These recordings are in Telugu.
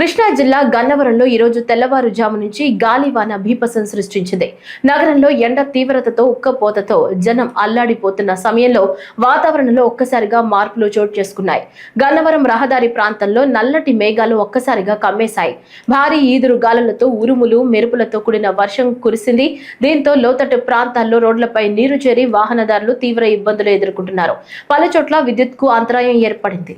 కృష్ణా జిల్లా గన్నవరంలో ఈరోజు తెల్లవారుజాము నుంచి గాలివాన భీపసం సృష్టించింది. నగరంలో ఎండ తీవ్రతతో ఉక్కపోతతో జనం అల్లాడిపోతున్న సమయంలో వాతావరణంలో ఒక్కసారిగా మార్పులు చోటు చేసుకున్నాయి. గన్నవరం రహదారి ప్రాంతంలో నల్లటి మేఘాలు ఒక్కసారిగా కమ్మేశాయి. భారీ ఈదురు గాలులతో ఉరుములు మెరుపులతో కూడిన వర్షం కురిసింది. దీంతో లోతట్టు ప్రాంతాల్లో రోడ్లపై నీరు చేరి వాహనదారులు తీవ్ర ఇబ్బందులు ఎదుర్కొంటున్నారు. పలు చోట్ల విద్యుత్కు అంతరాయం ఏర్పడింది.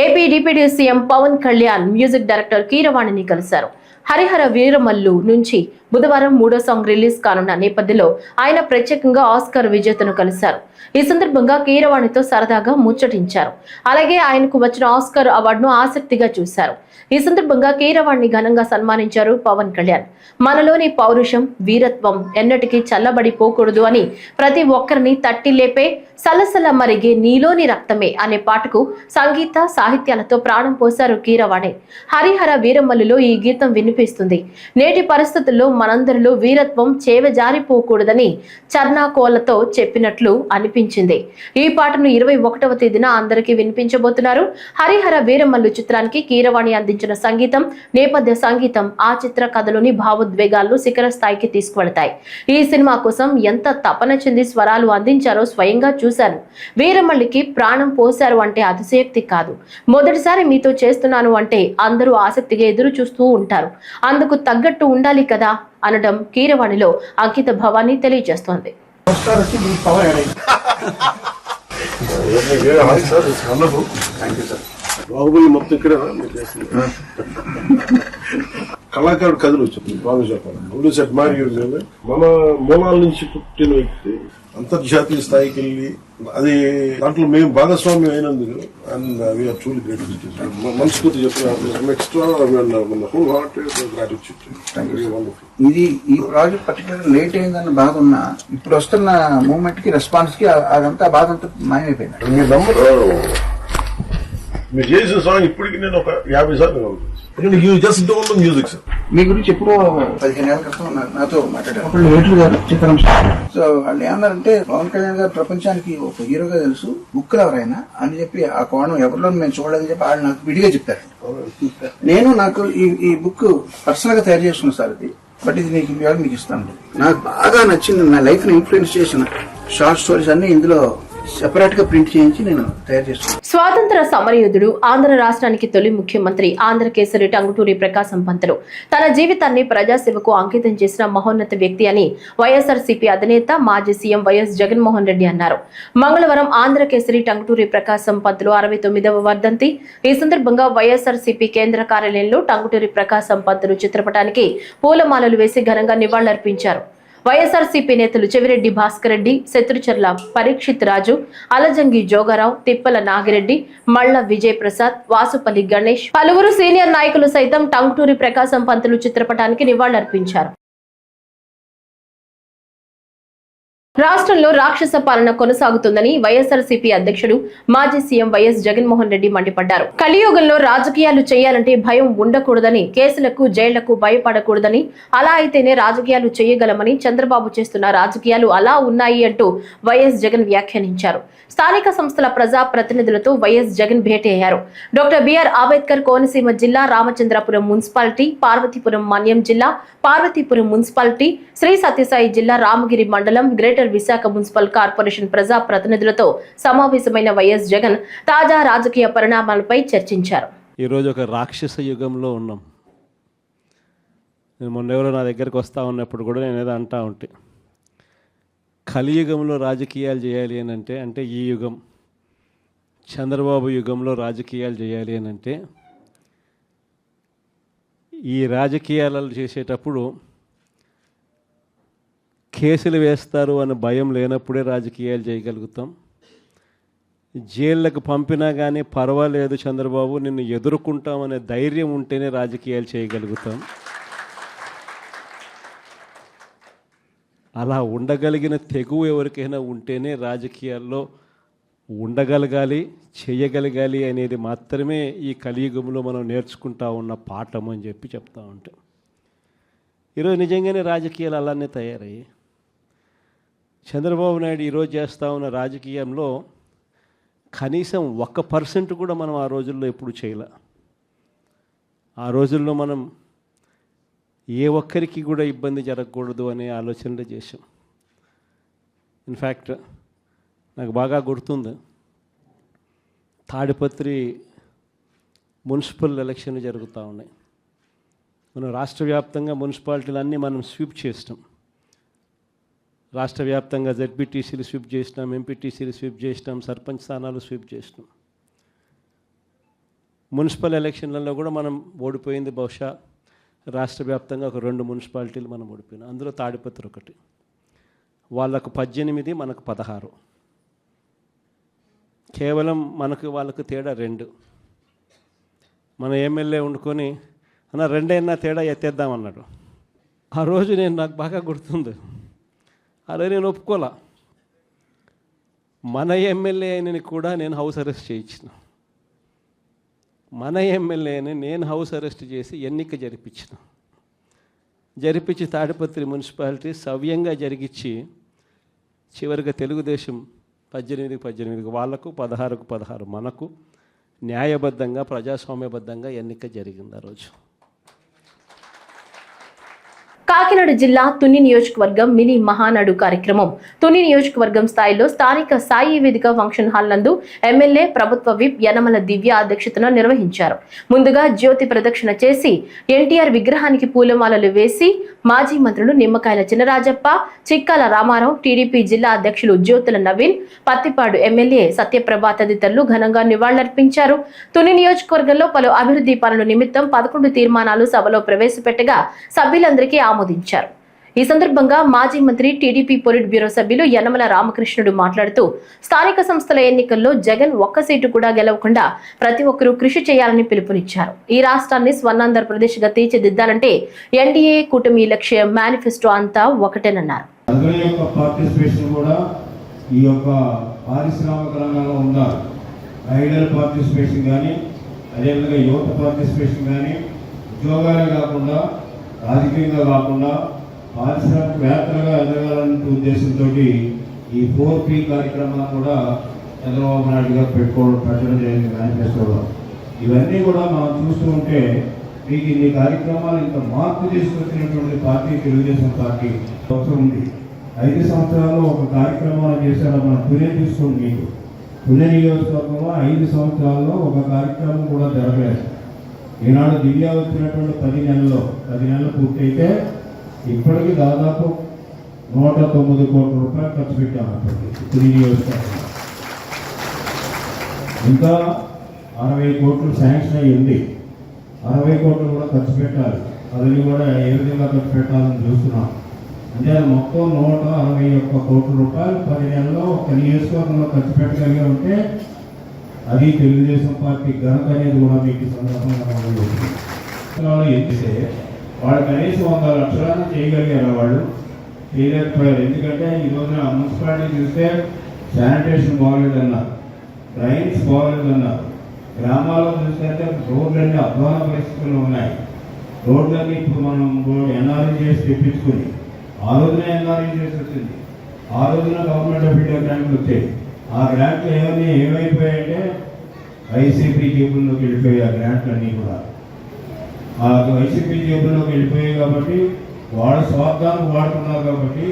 AP deputy CM Pawan Kalyan music director కీరవాణిని కలిశారు. హరిహర వీరమల్లు నుంచి బుధవారం మూడో సాంగ్ రిలీజ్ కానున్న నేపథ్యంలో ఆయన ప్రత్యేకంగా ఆస్కార్ విజేతను కలిశారు. ఈ సందర్భంగా కీరవాణితో సరదాగా ముచ్చటించారు. అలాగే ఆయనకు వచ్చిన ఆస్కార్ అవార్డును ఆసక్తిగా చూశారు. ఈ సందర్భంగా కీరవాణ్ణి ఘనంగా సన్మానించారు పవన్ కళ్యాణ్. మనలోని పౌరుషం వీరత్వం ఎన్నటికీ చల్లబడిపోకూడదు అని ప్రతి ఒక్కరిని తట్టి లేపే సలసల మరిగే నీలోని రక్తమే అనే పాటకు సంగీత సాహిత్యాలతో ప్రాణం పోశారు కీరవాణి. హరిహర వీరమ్మలులో ఈ గీతం వినిపిస్తుంది. నేటి పరిస్థితుల్లో మనందరిలో వీరత్వం చేవజారిపోకూడదని చర్నాకోలతో చెప్పినట్లు అనిపించింది ఈ పాటను ఇరవై ఒకటవ తేదీన అందరికీ వినిపించబోతున్నారు. హరిహర వీరమల్లు చిత్రానికి కీరవాణి అందించిన సంగీతం నేపథ్య సంగీతం ఆ చిత్ర కథలోని భావోద్వేగాలను శిఖర స్థాయికి తీసుకువెళతాయి. ఈ సినిమా కోసం ఎంత తపన చెంది స్వరాలు అందించారో స్వయంగా చూశాను. వీరమల్లికి ప్రాణం పోశారు అంటే అతిశయక్తి కాదు. మొదటిసారి మీతో చేస్తున్నాను అంటే అందరూ ఆసక్తిగా ఎదురు చూస్తూ ఉంటారు. అందుకు తగ్గట్టు ఉండాలి కదా అనడం కీరవాణిలో అంకిత భావాన్ని తెలియజేస్తోంది. స్టార్ వచ్చి మీ పవర్ యాడ్ అయింది బాహుబలి మొత్తం ఇక్కడ మీరు చేస్తుంది కళాకారుడు కథలు వచ్చింది బాగా చెప్పాలి ఆల్వేస్ అడ్మైర్ యూర్ మన మూలాల నుంచి పుట్టిన వ్యక్తి అంతర్జాతీయ స్థాయికి వెళ్ళి అది దాంట్లో మేము భాగస్వామ్యం అయినందుకు అండ్ వీఆర్ ట్రూలీ గ్రేట్ మనస్ఫూర్తి చెప్తున్నాను. ఎక్స్ట్రా హోల్ హార్ట్ గ్రాటిట్యూడ్ ఇది ఈ ప్రాజెక్ట్ పర్టికులర్ లేట్ అయిందన్న బాధ ఉన్నా ఇప్పుడు వస్తున్న మూమెంట్కి రెస్పాన్స్కి అదంతా బాధ అంతా మాయమైపోయింది. మీరు చేసిన సాంగ్ ఇప్పటికి నేను ఒక యాభై సార్లు. ఎందుకంటే you just don't music sir మీ గురించి ఎప్పుడో పదిహేను ఏళ్ళ క్రితం నాతో మాట్లాడారు. అప్పుడు ఏట్లు గారు చిత్రం సో వాళ్ళు ఏమన్నారంటే పవన్ కళ్యాణ్ గారు ప్రపంచానికి ఒక హీరోగా తెలుసు. బుక్ ఎవరైనా అని చెప్పి ఆ కోణం ఎవరిలో మేము చూడలేదని చెప్పి వాళ్ళు నాకు విడిగా చెప్పారు. నేను నాకు ఈ ఈ బుక్ పర్సనల్గా తయారు చేసుకున్న సార్ ఇది బట్ ఇది మీకు ఇవాళ మీకు ఇస్తాను. నాకు బాగా నచ్చింది నా లైఫ్ని ఇన్ఫ్లుయెన్స్ చేసిన షార్ట్ స్టోరీస్ అన్ని ఇందులో సెపరేట్ ప్రింట్ చేయించి నేను తయారు స్వాతంత్ర సమరయోధుడు ఆంధ్ర రాష్ట్రానికి తొలి ముఖ్యమంత్రి ఆంధ్ర కేసరి టంగుటూరి ప్రకాశం పంతులు. తన జీవితాన్ని ప్రజాసేవకు అంకితం చేసిన మహోన్నత వ్యక్తి అని వైఎస్ఆర్సీపీ అధినేత మాజీ సీఎం వైఎస్ జగన్మోహన్ రెడ్డి అన్నారు. మంగళవారం ఆంధ్ర కేసరి టంగుటూరి ప్రకాశం పంతులు అరవై తొమ్మిదవ వర్ధంతి. ఈ సందర్భంగా వైఎస్ఆర్సీపీ కేంద్ర కార్యాలయంలో టంగుటూరి ప్రకాశం పంతులు చిత్రపటానికి పూలమాలలు వేసి ఘనంగా నివాళులర్పించారు. వైఎస్ఆర్సీపీ నేతలు చెవిరెడ్డి భాస్కర్ రెడ్డి శత్రుచర్ల పరీక్షిత్ రాజు అలజంగి జోగారావు తిప్పల నాగిరెడ్డి మళ్ళ విజయ్ ప్రసాద్ వాసుపల్లి గణేష్ పలువురు సీనియర్ నాయకులు సైతం టంగుటూరి ప్రకాశం పంతులు చిత్రపటానికి నివాళులర్పించారు. రాష్ట్రంలో రాక్షస పాలన కొనసాగుతుందని వైఎస్ఆర్సీపీ అధ్యక్షుడు మాజీ సీఎం వైఎస్ జగన్మోహన్ రెడ్డి మండిపడ్డారు. కలియుగంలో రాజకీయాలు చేయాలంటే భయం ఉండకూడదని కేసులకు జైళ్ళకు భయపడకూడదని అలా అయితేనే రాజకీయాలు చేయగలమని చంద్రబాబు చేస్తున్న రాజకీయాలు అలా ఉన్నాయి అంటూ వైఎస్ జగన్ వ్యాఖ్యానించారు. స్థానిక సంస్థల ప్రజా ప్రతినిధులతో వైఎస్ జగన్ భేటీ అయ్యారు. డాక్టర్ బిఆర్ అంబేద్కర్ కోనసీమ జిల్లా రామచంద్రపురం మున్సిపాలిటీ పార్వతీపురం మన్యం జిల్లా పార్వతీపురం మున్సిపాలిటీ శ్రీ సత్యసాయి జిల్లా రామగిరి మండలం గ్రేటర్ విశాఖ మున్సిపల్ కార్పొరేషన్ ప్రజా ప్రతినిధులతో సమావేశమైన వైఎస్ జగన్ తాజా రాజకీయ పరిణామాలపై చర్చించారు. ఈరోజు ఒక రాక్షస యుగంలో ఉన్నాం. నేను మొన్న ఎవరో నా దగ్గరికి వస్తూ ఉన్నప్పుడు కూడా నేను ఏదో అంటా ఉంటే. కలియుగంలో రాజకీయాలు చేయాలి అని అంటే అంటే ఈ యుగం చంద్రబాబు యుగంలో రాజకీయాలు చేయాలి అని అంటే ఈ రాజకీయాలు చేసేటప్పుడు కేసులు వేస్తారు అనే భయం లేనప్పుడే రాజకీయాలు చేయగలుగుతాం. జైళ్ళకు పంపినా కానీ పర్వాలేదు చంద్రబాబు నిన్ను ఎదుర్కొంటామనే ధైర్యం ఉంటేనే రాజకీయాలు చేయగలుగుతాం. అలా ఉండగలిగిన తెగువ ఎవరికైనా ఉంటేనే రాజకీయాల్లో ఉండగలగాలి చేయగలగాలి అనేది మాత్రమే ఈ కలియుగంలో మనం నేర్చుకుంటా ఉన్న పాఠం అని చెప్పి చెప్తా ఉంటాం. ఈరోజు నిజంగానే రాజకీయాలు అలానే తయారయ్యాయి. చంద్రబాబు నాయుడు ఈరోజు చేస్తూ ఉన్న రాజకీయంలో కనీసం ఒక్క పర్సెంట్ కూడా మనం ఆ రోజుల్లో ఎప్పుడు చేయలే. ఆ రోజుల్లో మనం ఏ ఒక్కరికి కూడా ఇబ్బంది జరగకూడదు అనే ఆలోచనలు చేశాం. ఇన్ఫ్యాక్ట్ నాకు బాగా గుర్తుంది. తాడిపత్రి మున్సిపల్ ఎలక్షన్లు జరుగుతూ ఉన్నాయి. మనం రాష్ట్ర వ్యాప్తంగా మున్సిపాలిటీలన్నీ మనం స్వీప్ చేస్తాం. రాష్ట్ర వ్యాప్తంగా జెడ్పీటీసీలు స్వీప్ చేసినాం ఎంపీటీసీలు స్వీప్ చేసినాం సర్పంచ్ స్థానాలు స్వీప్ చేసినాం. మున్సిపల్ ఎలక్షన్లలో కూడా మనం ఓడిపోయింది బహుశా రాష్ట్ర వ్యాప్తంగా ఒక రెండు మున్సిపాలిటీలు మనం ఓడిపోయినాం. అందులో తాడిపత్రి ఒకటి. వాళ్ళకు పద్దెనిమిది మనకు పదహారు. కేవలం మనకు వాళ్ళకు తేడా రెండు. మన ఎమ్మెల్యే వండుకొని అన్న రెండైనా తేడా ఎత్తేద్దామన్నాడు ఆ రోజు నేను నాకు బాగా గుర్తుంది. అలా నేను ఒప్పుకోలా. మన ఎమ్మెల్యే అయినని కూడా నేను హౌస్ అరెస్ట్ చేయించిన. మన ఎమ్మెల్యేని నేను హౌస్ అరెస్ట్ చేసి ఎన్నిక జరిపించిన. జరిపించి తాడిపత్రి మున్సిపాలిటీ సవ్యంగా జరిగించి చివరిగా తెలుగుదేశం పద్దెనిమిది పద్దెనిమిదికి వాళ్ళకు పదహారుకు పదహారు మనకు న్యాయబద్ధంగా ప్రజాస్వామ్యబద్ధంగా ఎన్నిక జరిగింది ఆ రోజు. కాకినాడ జిల్లా తుని నియోజకవర్గం మినీ మహానాడు కార్యక్రమం. తుని నియోజకవర్గం స్థాయిలో స్థానిక సాయి వేదిక ఫంక్షన్ హాల్ నందు ఎమ్మెల్యే ప్రభుత్వ విప్ యనమల దివ్య అధ్యక్షతన నిర్వహించారు. ముందుగా జ్యోతి ప్రదక్షిణ చేసి ఎన్టీఆర్ విగ్రహానికి పూలమాలలు వేసి మాజీ మంత్రులు నిమ్మకాయల చినరాజప్ప చిక్కాల రామారావు టీడీపీ జిల్లా అధ్యక్షులు జ్యోతుల నవీన్ పత్తిపాడు ఎమ్మెల్యే సత్యప్రభ తదితరులు ఘనంగా నివాళులర్పించారు. తుని నియోజకవర్గంలో పలు అభివృద్ధి పనుల నిమిత్తం పదకొండు తీర్మానాలు సభలో ప్రవేశపెట్టగా సభ్యులందరికీ ఆమోదించారు. ఈ సందర్భంగా మాజీ మంత్రి టీడీపీ పొలిట్ బ్యూరో సభ్యులు యనమల రామకృష్ణుడు మాట్లాడుతూ స్థానిక సంస్థల ఎన్నికల్లో జగన్ ఒక్క సీటు కూడా గెలవకుండా ప్రతి ఒక్కరూ కృషి చేయాలని పిలుపునిచ్చారు. ఈ రాష్ట్రాన్ని స్వర్ణాంధ్రప్రదేశ్గా తీర్చిదిద్దాలంటే ఎన్డీఏ కూటమి లక్ష్య మేనిఫెస్టో అంతా ఒకటేనన్నారు. ఈ యొక్క పారిశ్రామిక రంగంలో ఐడల్ పార్టిసిపేషన్ కానీ అదేవిధంగా యువత పార్టిసిపేషన్ కానీ ఉద్యోగాలే కాకుండా రాజకీయంగా కాకుండా పారిశ్రామికవేత్తలుగా ఎదగాలనే ఉద్దేశంతో ఈ ఫోర్ పి కార్యక్రమాన్ని కూడా చంద్రబాబు నాయుడు గారు పెట్టుకోవడం పెట్టడం జరిగింది మేనిఫెస్టోలో. ఇవన్నీ కూడా మనం చూస్తూ ఉంటే మీకు ఇన్ని కార్యక్రమాలు ఇంత మార్పు తీసుకొచ్చినటువంటి పార్టీ తెలుగుదేశం పార్టీ అవసరం ఉంది. ఐదు సంవత్సరాల్లో ఒక కార్యక్రమాలు చేశారు. మన పునే తీసుకోండి మీకు. పునే నియోజకవర్గంలో ఐదు సంవత్సరాల్లో ఒక కార్యక్రమం కూడా జరగలేదు. ఈనాడు దివ్య వచ్చినటువంటి పది నెలల్లో పది నెలలు పూర్తయితే ఇప్పటికి దాదాపు నూట తొమ్మిది కోట్ల రూపాయలు ఖర్చు పెట్టాము అప్పటికి ఇంకా అరవై కోట్లు శాంక్షన్ అయ్యి ఉంది. అరవై కోట్లు కూడా ఖర్చు పెట్టాలి. అది కూడా ఏ విధంగా ఖర్చు పెట్టాలని చూస్తున్నాం. అంటే మొత్తం నూట అరవై ఒక్క కోట్ల రూపాయలు పది నెలల్లో ఒక నియోజకవర్గంలో ఖర్చు పెట్టగలిగే ఉంటే అది తెలుగుదేశం పార్టీ ఘనత అనేది కూడా మీకు సందర్భంగా మనం వాళ్ళు కనీసం వంద లక్షలను చేయగలిగారు వాళ్ళు? చేయలేకపోయారు ఎందుకంటే ఈ రోజున మున్సిపాలిటీ చూస్తే శానిటేషన్ బాగలేదన్నారు డ్రైన్స్ బాగలేదన్నారు గ్రామాల్లో చూస్తే రోడ్లన్నీ అధ్వాన పరిస్థితులు ఉన్నాయి. రోడ్లన్నీ ఇప్పుడు మనం ఎన్ఆర్ఈ చేసి తెప్పించుకుని ఆ రోజున ఎన్ఆర్ఈ చేసి వచ్చింది. ఆ రోజున గవర్నమెంట్ ఆఫ్ ఇండియా గ్రాంట్లు వచ్చాయి. ఆ గ్రాంట్లు ఏమన్నీ ఏమైపోయాయంటే వైసీపీ జేబుల్లోకి వెళ్ళిపోయాయి ఆ గ్రాంట్లన్నీ కూడా. ఆ వైసీపీ జేబులోకి వెళ్ళిపోయాయి కాబట్టి వాళ్ళ స్వార్థానికి వాడుతున్నారు కాబట్టి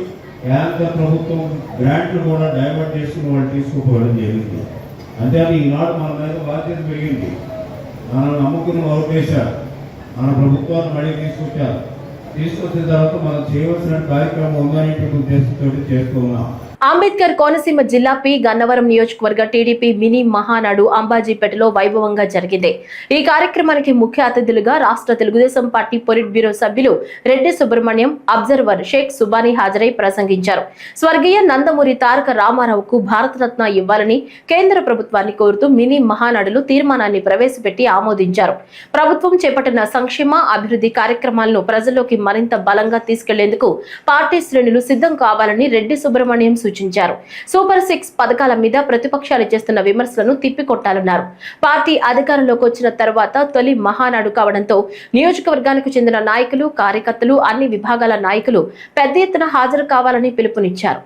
కేంద్ర ప్రభుత్వం గ్రాంట్లు కూడా డైవర్ట్ చేసుకుని వాళ్ళు తీసుకుపోవడం జరిగింది. అంతే అది ఈనాడు మన మీద బాధ్యత పెరిగింది. మనం నమ్ముకుని ఓటేశారు మన ప్రభుత్వాన్ని మళ్ళీ తీసుకొచ్చారు. తీసుకొచ్చిన తర్వాత మనం చేయవలసిన కార్యక్రమం ఉందనేటువంటి ఉద్దేశంతో చేస్తూ ఉన్నాం. అంబేద్కర్ కోనసీమ జిల్లా పి గన్నవరం నియోజకవర్గ టీడీపీ మినీ మహానాడు అంబాజీపేటలో వైభవంగా జరిగింది. ఈ కార్యక్రమానికి ముఖ్య అతిథులుగా రాష్ట్ర తెలుగుదేశం పార్టీ పొలిట్ బ్యూరో సభ్యులు రెడ్డి సుబ్రహ్మణ్యం అబ్జర్వర్ షేక్ సుబానీ హాజరై ప్రసంగించారు. స్వర్గీయ నందమూరి తారక రామారావుకు భారతరత్న ఇవ్వాలని కేంద్ర ప్రభుత్వాన్ని కోరుతూ మినీ మహానాడులు తీర్మానాన్ని ప్రవేశపెట్టి ఆమోదించారు. ప్రభుత్వం చేపట్టిన సంక్షేమ అభివృద్ధి కార్యక్రమాలను ప్రజల్లోకి మరింత బలంగా తీసుకెళ్ళేందుకు పార్టీ శ్రేణులు సిద్ధం కావాలని రెడ్డి సుబ్రహ్మణ్యం సూచించారు సూచించారు. సూపర్ సిక్స్ పథకాల మీద ప్రతిపక్షాలు చేస్తున్న విమర్శలను తిప్పికొట్టాలన్నారు. పార్టీ అధికారంలోకి వచ్చిన తర్వాత తొలి మహానాడు కావడంతో నియోజకవర్గానికి చెందిన నాయకులు కార్యకర్తలు అన్ని విభాగాల నాయకులు పెద్ద ఎత్తున హాజరు కావాలని పిలుపునిచ్చారు.